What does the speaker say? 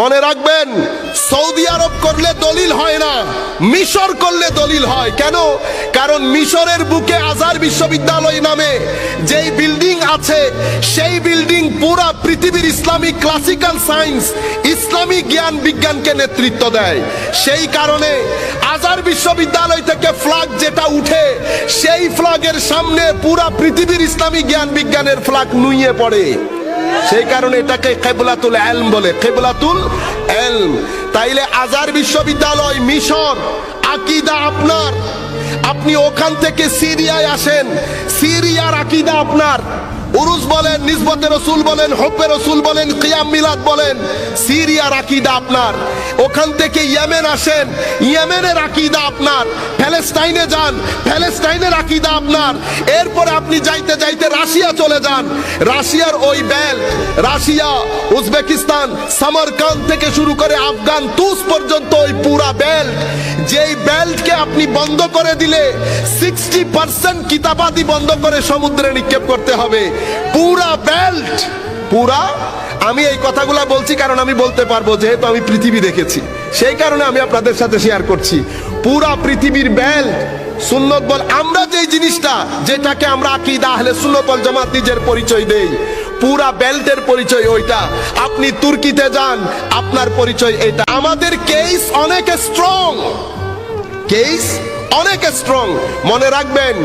মনে রাখবেন, সৌদি আরব করলে দলিল হয় না, মিশর করলে দলিল হয়। কেন? কারণ মিশরের বুকে আজার বিশ্ববিদ্যালয় নামে যেই বিল্ডিং আছে, সেই বিল্ডিং পুরা পৃথিবীর ইসলামিক ক্লাসিক্যাল সায়েন্স ইসলামিক জ্ঞান বিজ্ঞানকে নেতৃত্ব দেয়। সেই কারণে আজার বিশ্ববিদ্যালয় থেকে ফ্ল্যাগ যেটা উঠে, সেই ফ্ল্যাগের সামনে পুরা পৃথিবীর ইসলামিক জ্ঞান বিজ্ঞানের ফ্ল্যাগ নুইয়ে পড়ে। সেই কারণে এটাকে কেবলাতুল এলম বলে। কেবলাতুল এলম তাইলে আজার বিশ্ববিদ্যালয়, মিশর, আকিদা আপনার। আপনি ওখান থেকে সিরিয়ায় আসেন। সিরিয়ার আকিদা আপনার। উরুস বলেন নিসবতে রসুল বলেন হব্বে রসুল বলেন, কিয়াম মিলাদ বলেন, সিরিয়ার আকিদা আপনার। ওখান থেকে ইয়েমেন আসেন, ইয়েমেনের আকিদা আপনার। প্যালেস্টাইনে যান প্যালেস্টাইনের আকিদা আপনার। এরপরে আপনি যাইতে যাইতে রাশিয়া চলে যান। রাশিয়ার ওই বেল্ট রাশিয়া, উজবেকিস্তান সামারকান থেকে শুরু করে আফগান, তুস পর্যন্ত ওই পুরা বেল্ট যেই বেল্টকে আপনি বন্ধ করে দিলে সিক্সটি পার্সেন্ট কিতাবাদি বন্ধ করে সমুদ্রে নিক্ষেপ করতে হবে। পুরা বেল্ট পুরা। আমি এই কথাগুলো বলছি কারণ আমি বলতে পারব, যেহেতু আমি পৃথিবী দেখেছি। সেই কারণে আমি আপনাদের সাথে শেয়ার করছি। পুরা পৃথিবীর বেল্ট সুন্নত বল, আমরা যেই জিনিসটা, যেটাকে আমরা আকিদা আহলে সুন্নত ওয়াল জামাত নিজের পরিচয় দেই, পুরা বেল্টের পরিচয় ওইটা। আপনি তুর্কিতে যান, আপনার পরিচয় এটা। আমাদের কেস অনেক স্ট্রং কেস অনেক স্ট্রং মনে রাখবেন